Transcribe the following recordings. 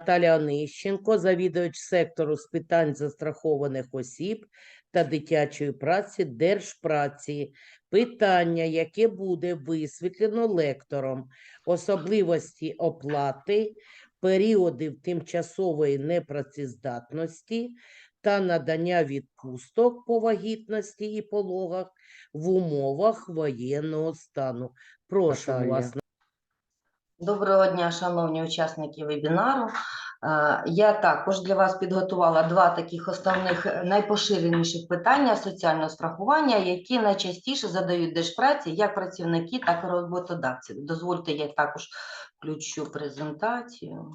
Наталя Онищенко, завідувач сектору з питань застрахованих осіб та дитячої праці Держпраці. Питання, яке буде висвітлено лектором, особливості оплати, періодів тимчасової непрацездатності та надання відпусток по вагітності і пологах в умовах воєнного стану. Прошу вас. Доброго дня, шановні учасники вебінару. Е, Я також для вас підготувала два таких основних е, найпоширеніших питання соціального страхування, які найчастіше задають держпраці як працівники, так і роботодавці. Дозвольте, я також включу презентацію.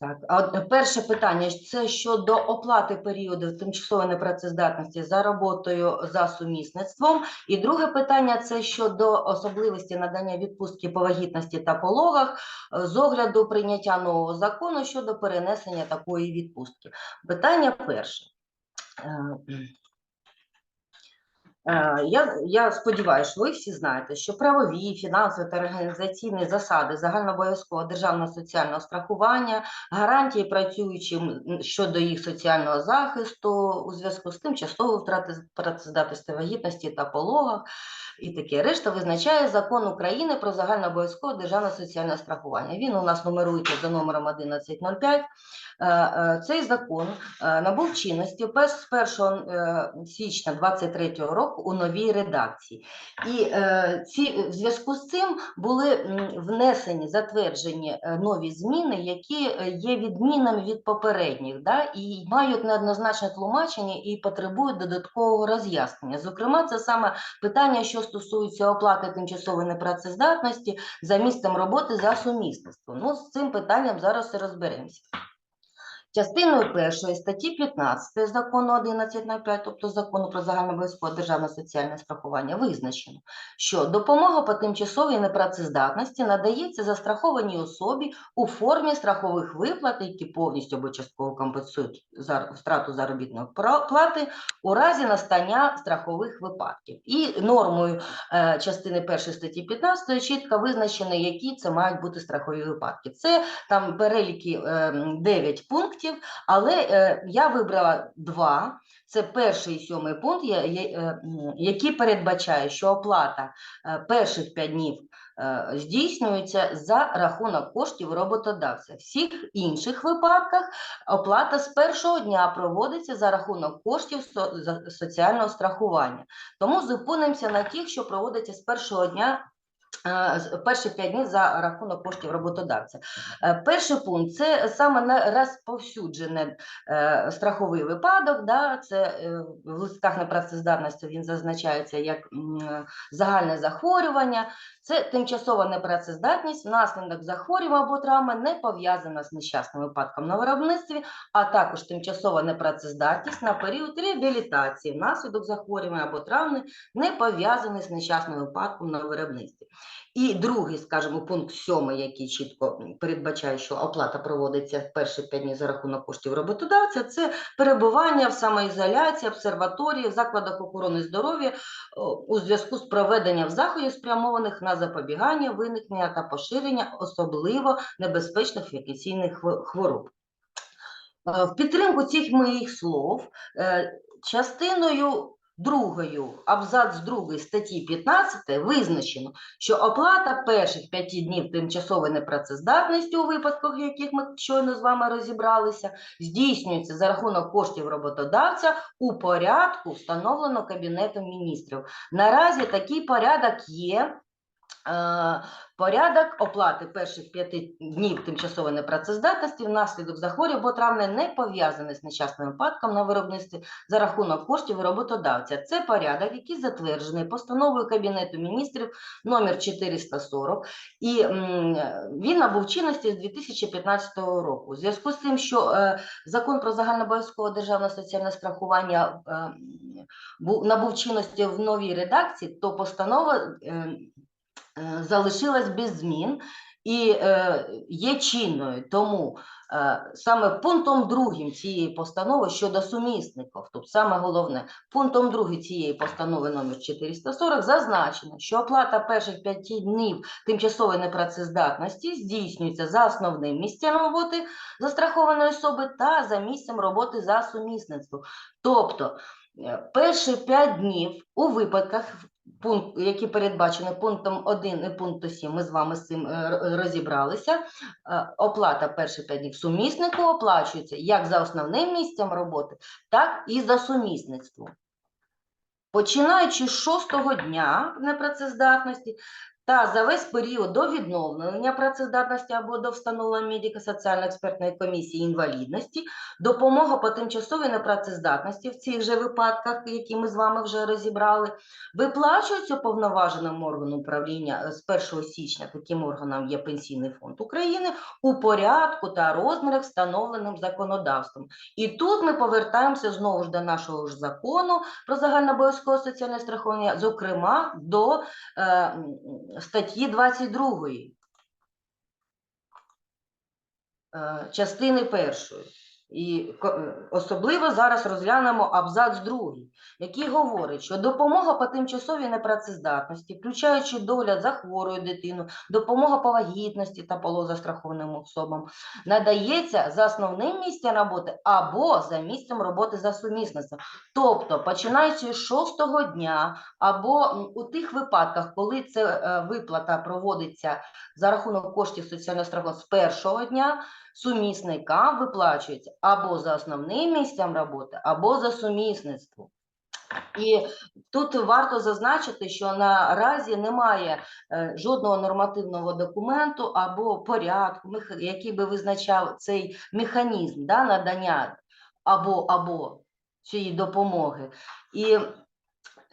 Так, а от перше питання це щодо оплати періоду тимчасової непрацездатності за роботою за сумісництвом. І друге питання це щодо особливості надання відпустки по вагітності та пологах е, з огляду прийняття нового закону щодо перенесення такої відпустки. Питання перше. Е, Я, я сподіваюся, що ви всі знаєте, що правові, фінансові та організаційні засади загальнообов'язкового державного соціального страхування, гарантії працюючим щодо їх соціального захисту у зв'язку з тимчасовою втрати працездатності вагітності та пологах і таке решта визначає закон України про загальнообов'язкове державне соціальне страхування. Він у нас нумерується за номером 1105. Е, е, Цей закон е, набув чинності з 1 е, січня 2023 року у новій редакції. І ці, в зв'язку з цим були внесені, затверджені нові зміни, які є відмінними від попередніх, да, і мають неоднозначне тлумачення і потребують додаткового роз'яснення. Зокрема, це саме питання, що стосується оплати тимчасової непрацездатності за місцем роботи за сумісництвом. Ну, з цим питанням зараз і розберемося. Частиною першої статті 15 закону 11 на 5, тобто закону про загальнообов'язкове державне соціальне страхування, визначено, що допомога по тимчасовій непрацездатності надається застрахованій особі у формі страхових виплат, які повністю або частково компенсують зар- втрату заробітної плати у разі настання страхових випадків. І нормою е, частини першої статті 15 чітко визначено, які це мають бути страхові випадки. Це там переліки е, 9 пунктів, але е, я вибрала два. Це перший сьомий пункт, е, які передбачає, що оплата е, перших 5 днів здійснюється за рахунок коштів роботодавця. В всіх інших випадках оплата з першого дня проводиться за рахунок коштів соціального страхування. Тому зупинимося на тих, що проводиться з першого дня. Е, Перші 5 днів за рахунок коштів роботодавця. Е, Перший пункт це саме розповсюджений е, страховий випадок. Да, це в листках непрацездатності він зазначається як загальне захворювання. Це тимчасова непрацездатність внаслідок захворювання або травми не пов'язана з нещасним випадком на виробництві, а також тимчасова непрацездатність на період реабілітації внаслідок захворювання або травми, не пов'язаний з нещасним випадком на виробництві. І другий, скажімо, пункт сьомий, який чітко передбачає, що оплата проводиться в перші п'ять днів за рахунок коштів роботодавця, це перебування в самоізоляції, обсерваторії, в закладах охорони здоров'я у зв'язку з проведенням заходів, спрямованих на запобігання, виникнення та поширення особливо небезпечних інфекційних хвороб. Е, В підтримку цих моїх слов е, частиною другою, абзац 2 статті 15 визначено, що оплата перших п'яти днів тимчасової непрацездатності у випадках, яких ми щойно з вами розібралися, здійснюється за рахунок коштів роботодавця у порядку, встановлено Кабінетом міністрів. Наразі такий порядок є. Е, Порядок оплати перших п'яти днів тимчасової непрацездатності внаслідок захворювання або травми не пов'язаний з нещасним випадком на виробництві за рахунок коштів роботодавця. Це порядок, який затверджений постановою Кабінету міністрів номер 440, і він набув чинності з 2015 року. У зв'язку з тим, що е, закон про загальнообов'язкове державне соціальне страхування е, набув чинності в новій редакції, то постанова. Е, залишилась без змін. і е, є чинною. Тому е, саме пунктом другим цієї постанови щодо сумісників, тут саме головне, пунктом другим цієї постанови номер 440 зазначено, що оплата перших п'яти днів тимчасової непрацездатності здійснюється за основним місцем роботи застрахованої особи та за місцем роботи за сумісництвом. Тобто перші 5 днів у випадках, пункт, які передбачені пунктом 1 і пунктом 7, ми з вами з цим е, розібралися. е, Оплата перших 5 днів суміснику оплачується як за основним місцем роботи, так і за сумісництвом. Починаючи з шостого дня непрацездатності та за весь період до відновлення працездатності або до встановлення медико-соціально-експертної комісії інвалідності, допомога по тимчасовій непрацездатності в цих же випадках, які ми з вами вже розібрали, виплачується повноваженим органом управління е, з 1 січня, таким органом є Пенсійний фонд України, у порядку та розмірах, встановленим законодавством. І тут ми повертаємося знову ж до нашого ж закону про загальнообов'язкове соціальне страхування, зокрема до е, статті 22 е, частини першої. І особливо зараз розглянемо абзац другий, який говорить, що допомога по тимчасовій непрацездатності, включаючи догляд за хворою дитиною, допомога по вагітності та полозастрахованим особам, надається за основним місцем роботи або за місцем роботи за сумісництвом. Тобто, починаючи з шостого дня, або у тих випадках, коли це е, виплата проводиться за рахунок коштів соціального страхування з першого дня, сумісникам виплачується або за основним місцем роботи, або за сумісництвом. І тут варто зазначити, що наразі немає е, жодного нормативного документу або порядку, який би визначав цей механізм да, надання або або цієї допомоги. І,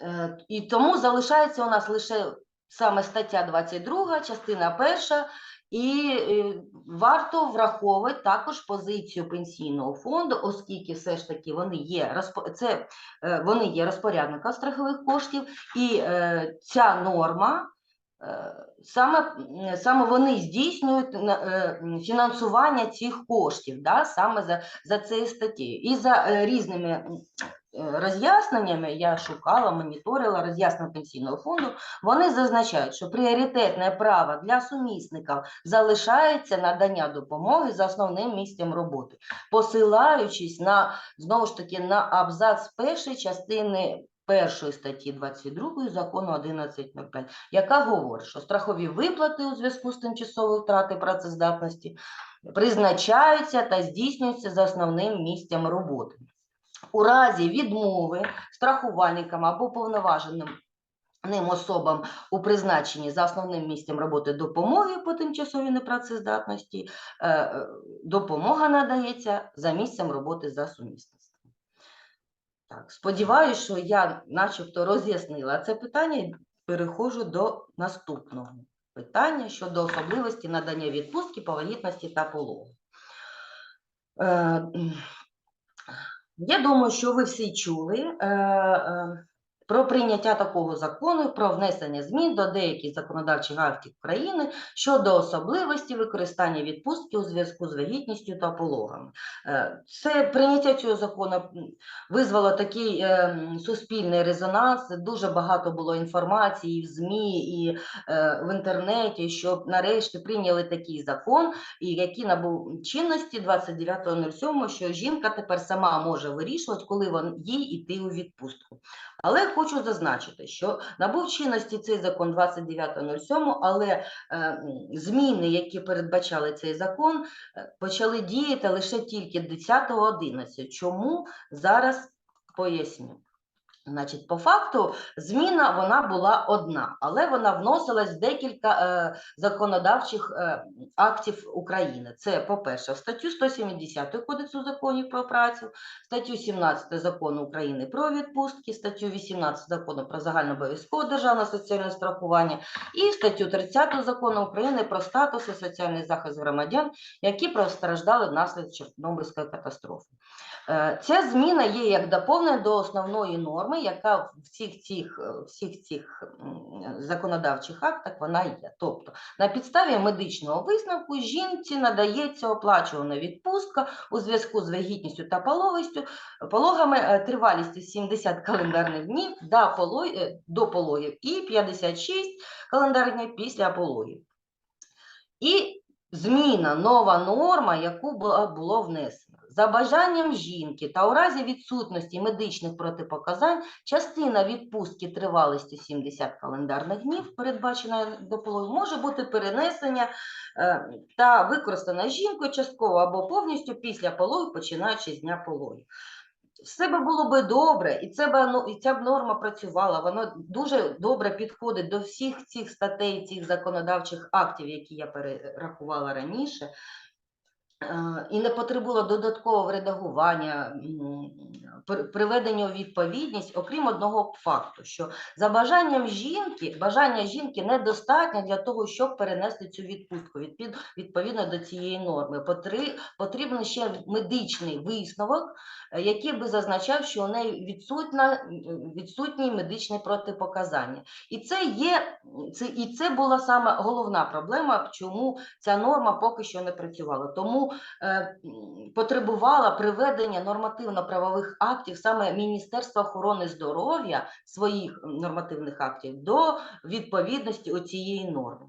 е, і тому залишається у нас лише саме стаття 22, частина перша, і е, варто враховувати також позицію пенсійного фонду, оскільки все ж таки вони є це, е, вони є розпорядником страхових коштів, і е, ця норма. Саме, саме вони здійснюють фінансування цих коштів, да, саме за, за цією статтею. І за різними роз'ясненнями я шукала, моніторила роз'яснення пенсійного фонду. Вони зазначають, що пріоритетне право для сумісників залишається надання допомоги за основним місцем роботи, посилаючись на знову ж таки на абзац першої частини першої статті 22 закону 11.05, яка говорить, що страхові виплати у зв'язку з тимчасовою втратою працездатності призначаються та здійснюються за основним місцем роботи. У разі відмови страхувальникам або повноваженим ним особам у призначенні за основним місцем роботи допомоги по тимчасовій непрацездатності, е, е, допомога надається за місцем роботи за сумісництвом. Так, сподіваюся, що я начебто роз'яснила це питання і переходжу до наступного питання щодо особливості надання відпустки по вагітності та пологу. Я думаю, що ви всі чули е, е, про прийняття такого закону про внесення змін до деяких законодавчих актів України щодо особливості використання відпустки у зв'язку з вагітністю та пологами. Е, Це прийняття цього закону визвало такий е, суспільний резонанс. Дуже багато було інформації в ЗМІ і е, в інтернеті, що нарешті прийняли такий закон, який набув чинності 29.07, що жінка тепер сама може вирішувати, коли їй іти у відпустку. Але хочу зазначити, що набув чинності цей закон 29.07, але е, зміни, які передбачали цей закон, е, почали діяти лише тільки 10.11. Чому зараз поясню. Значить, по факту зміна вона була одна, але вона вносилась в декілька е, законодавчих е, актів України. Це, по-перше, в статтю 170 Кодексу законів про працю, статтю 17 Закону України про відпустки, статтю 18 Закону про загальнообов'язкове державне соціальне страхування і статтю 30 Закону України про статус і соціальний захист громадян, які постраждали внаслідок Чорнобильської катастрофи. Е, Ця зміна є як доповнення до основної норми норми, яка в всіх цих, е, всіх цих законодавчих актах вона є. Тобто на підставі медичного висновку жінці надається оплачувана відпустка у зв'язку з вагітністю та пологістю, пологами е, тривалістю 70 календарних днів до, е, пологів і 56 календарних днів після пологів. І зміна, нова норма, яку було внесено. За бажанням жінки та у разі відсутності медичних протипоказань частина відпустки тривалістю 70 календарних днів, передбачена до пологів, може бути перенесення е, та використана жінкою частково або повністю після пологів, починаючи з дня пологів. Все би було би добре, і це б, ну, і ця б норма працювала. Воно дуже добре підходить до всіх цих статей, цих законодавчих актів, які я перерахувала раніше. Е, І не потребувало додаткового редагування, приведення у відповідність, окрім одного факту, що за бажанням жінки, бажання жінки недостатньо для того, щоб перенести цю відпустку відпід- відповідно до цієї норми. Потрібен ще медичний висновок, е, який би зазначав, що у неї відсутна, відсутні медичні протипоказання. І це є, це, і це була саме головна проблема, чому ця норма поки що не працювала. Тому е, потребувала приведення нормативно-правових актів саме Міністерства охорони здоров'я своїх нормативних актів до відповідності оцієї норми.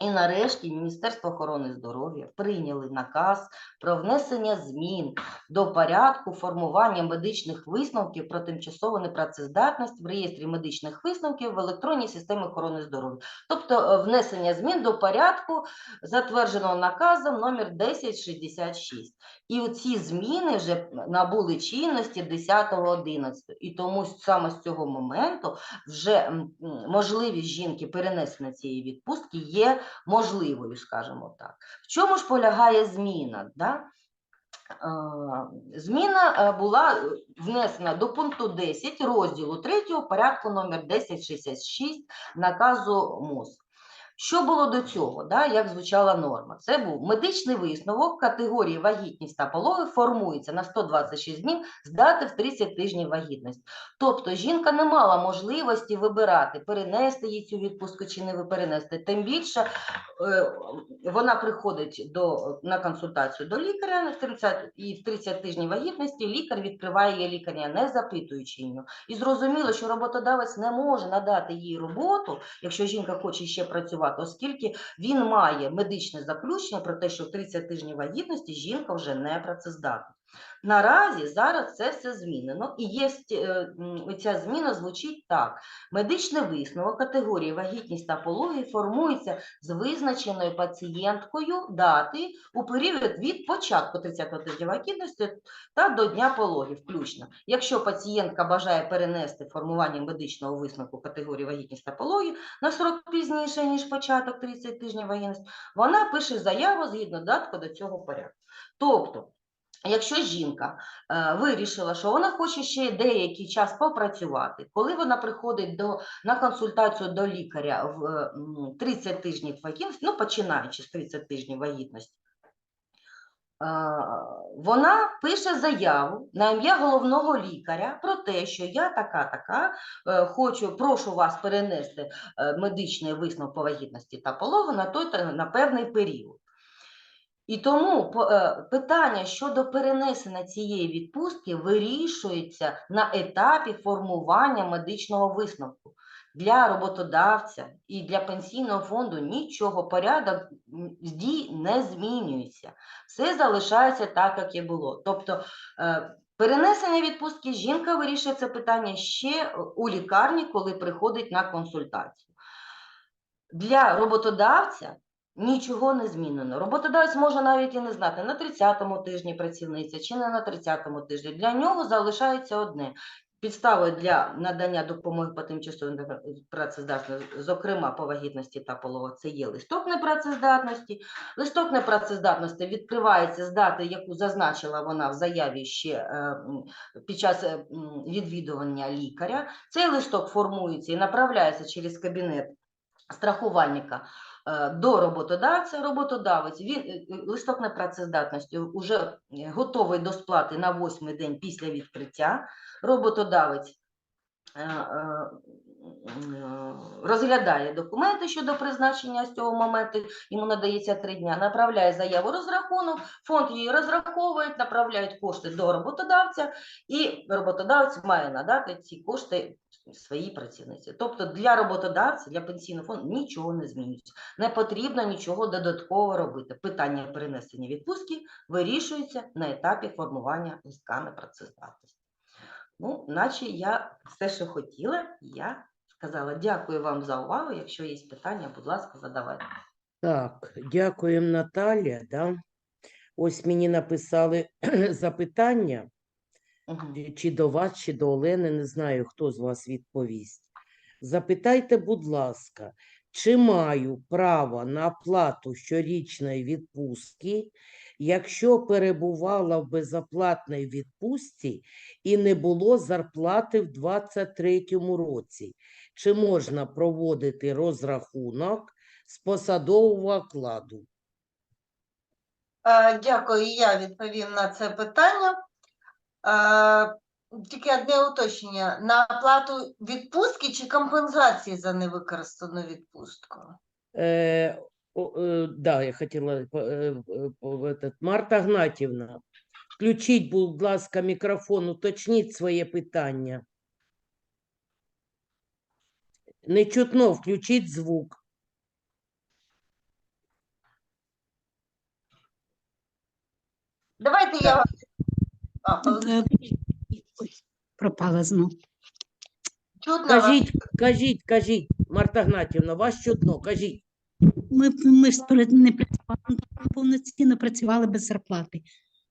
І нарешті Міністерство охорони здоров'я прийняли наказ про внесення змін до порядку формування медичних висновків про тимчасову непрацездатність в реєстрі медичних висновків в електронній системі охорони здоров'я. Тобто е, внесення змін до порядку, затвердженого наказом номер 1066. І ці зміни вже набули чинності 10.11. І тому саме з цього моменту вже можливість жінки перенесення цієї відпустки є можливою, скажімо так. В чому ж полягає зміна? Да? Зміна е, була е, внесена до пункту 10 розділу 3 порядку номер 1066 наказу МОЗ. Що було до цього? Да? Як звучала норма? Це був медичний висновок категорії вагітність та пологи формується на 126 днів з дати в 30 тижнів вагітності. Тобто жінка не мала можливості вибирати, перенести їй цю відпустку чи не перенести. Тим більше вона приходить до, на консультацію до лікаря 30, і в 30 тижнів вагітності лікар відкриває її лікаря, не запитуючи її. І зрозуміло, що роботодавець не може надати їй роботу, якщо жінка хоче ще працювати, оскільки він має медичне заключення про те, що в 30 тижнів вагітності жінка вже не працездатна. Наразі зараз це все змінено, і є е, ця зміна звучить так: медичний висновок категорії вагітність та пологи формується з визначеною пацієнткою дати у період від початку 30-го тижня вагітності та до дня пологів включно. Якщо пацієнтка бажає перенести формування медичного висновку категорії вагітність та пологів на срок пізніше, ніж початок 30 тижнів вагітності, вона пише заяву згідно датку до цього порядку. Тобто, Якщо жінка е, вирішила, що вона хоче ще деякий час попрацювати, коли вона приходить до, на консультацію до лікаря в е, 30 тижнів вагітності, ну починаючи з 30 тижнів вагітності, е, вона пише заяву на ім'я головного лікаря про те, що я така-така, е, хочу, прошу вас перенести е, медичний висновок по вагітності та пологу на той на певний період. І тому е, питання щодо перенесення цієї відпустки вирішується на етапі формування медичного висновку. Для роботодавця і для пенсійного фонду нічого порядок дій не змінюється. Все залишається так, як і було. Тобто е, перенесення відпустки жінка вирішує це питання ще у лікарні, коли приходить на консультацію. Для роботодавця Нічого не змінено. Роботодавець може навіть і не знати, на 30-му тижні працівниця чи не на 30-му тижні. Для нього залишається одне. Підставою для надання допомоги по тимчасовій працездатності, зокрема по вагітності та пологах, це є листок непрацездатності. Листок непрацездатності відкривається з дати, яку зазначила вона в заяві ще е, під час е, відвідування лікаря. Цей листок формується і направляється через кабінет страхувальника до роботодавця. Роботодавець він е, е, листок непрацездатності вже готовий до сплати на восьмий день після відкриття. Роботодавець е, е, розглядає документи щодо призначення з цього моменту, йому надається три дня, направляє заяву розрахунок, фонд її розраховує, направляють кошти до роботодавця, і роботодавець має надати ці кошти своїй працівниці. Тобто для роботодавця, для пенсійного фонду нічого не змінюється. Не потрібно нічого додатково робити. Питання перенесення відпустки вирішується на етапі формування листка непрацездатності. Ну, наче я все, що хотіла, я сказала. Дякую вам за увагу. Якщо є питання, будь ласка, задавайте. Так, дякуємо, Наталя. Да? Ось мені написали запитання, е, чи до вас, чи до Олени, не знаю, хто з вас відповість. Запитайте, будь ласка, чи маю право на оплату щорічної відпустки, якщо перебувала в безоплатній відпустці і не було зарплати в 2023 році? Чи можна проводити розрахунок з посадового окладу? Е, Дякую, я відповім на це питання. Е, Тільки одне уточнення: на оплату відпустки чи компенсації за невикористану відпустку? Е, о, е, да, я хотіла е, е, Марта Гнатівна, включіть, будь ласка, мікрофон, уточніть своє питання. Не чутно, включіть звук. Давайте я вам. А, Е, Ой, пропала знов. чутно вас? Кажіть, кажіть, кажіть, Марта Гнатівна, вас чутно, кажіть. Ми, ми ж перед- не працювали, повноцінно працювали без зарплати.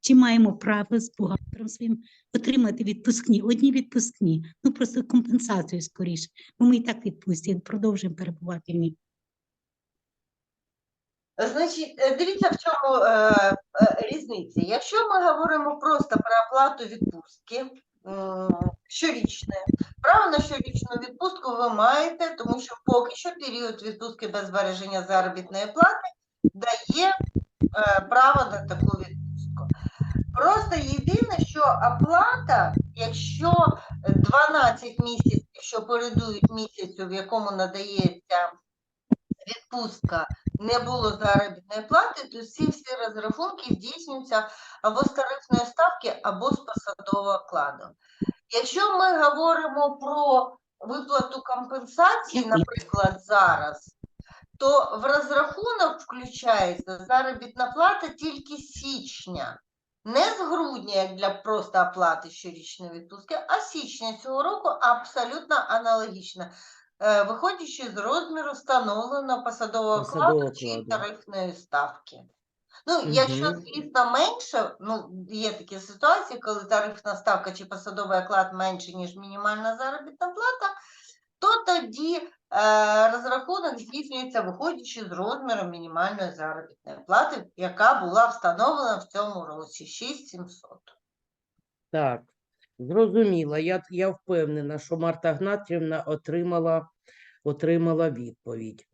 Чи маємо право з бухгалтером своїм отримати відпускні? Одні відпускні, ну просто компенсацію скоріше, бо ми і так відпустці, продовжуємо перебувати в ній. Значить, е, дивіться, в чому е, е, різниця. Якщо ми говоримо просто про оплату відпустки м, щорічної, право на щорічну відпустку ви маєте, тому що поки що період відпустки без збереження заробітної плати дає е, право на таку відпустку. Просто єдине, що оплата, якщо 12 місяців, що передують місяцю, в якому надається відпустка, не було заробітної плати, то всі всі розрахунки здійснюються або з тарифної ставки, або з посадового окладу. Якщо ми говоримо про виплату компенсації, наприклад, зараз, то в розрахунок включається заробітна плата тільки січня. Не з грудня, як для просто оплати щорічної відпустки, а з січня цього року абсолютно аналогічно, е, виходячи з розміру встановленого посадового Посадового окладу чи тарифної ставки. Ну, якщо, звісно, менше, ну, є такі ситуації, коли тарифна ставка чи посадовий оклад менше, ніж мінімальна заробітна плата, то тоді е, розрахунок здійснюється, виходячи з розміру мінімальної заробітної плати, яка була встановлена в цьому році 6700. Так, зрозуміло. Я, я впевнена, що Марта Гнатівна отримала, отримала відповідь.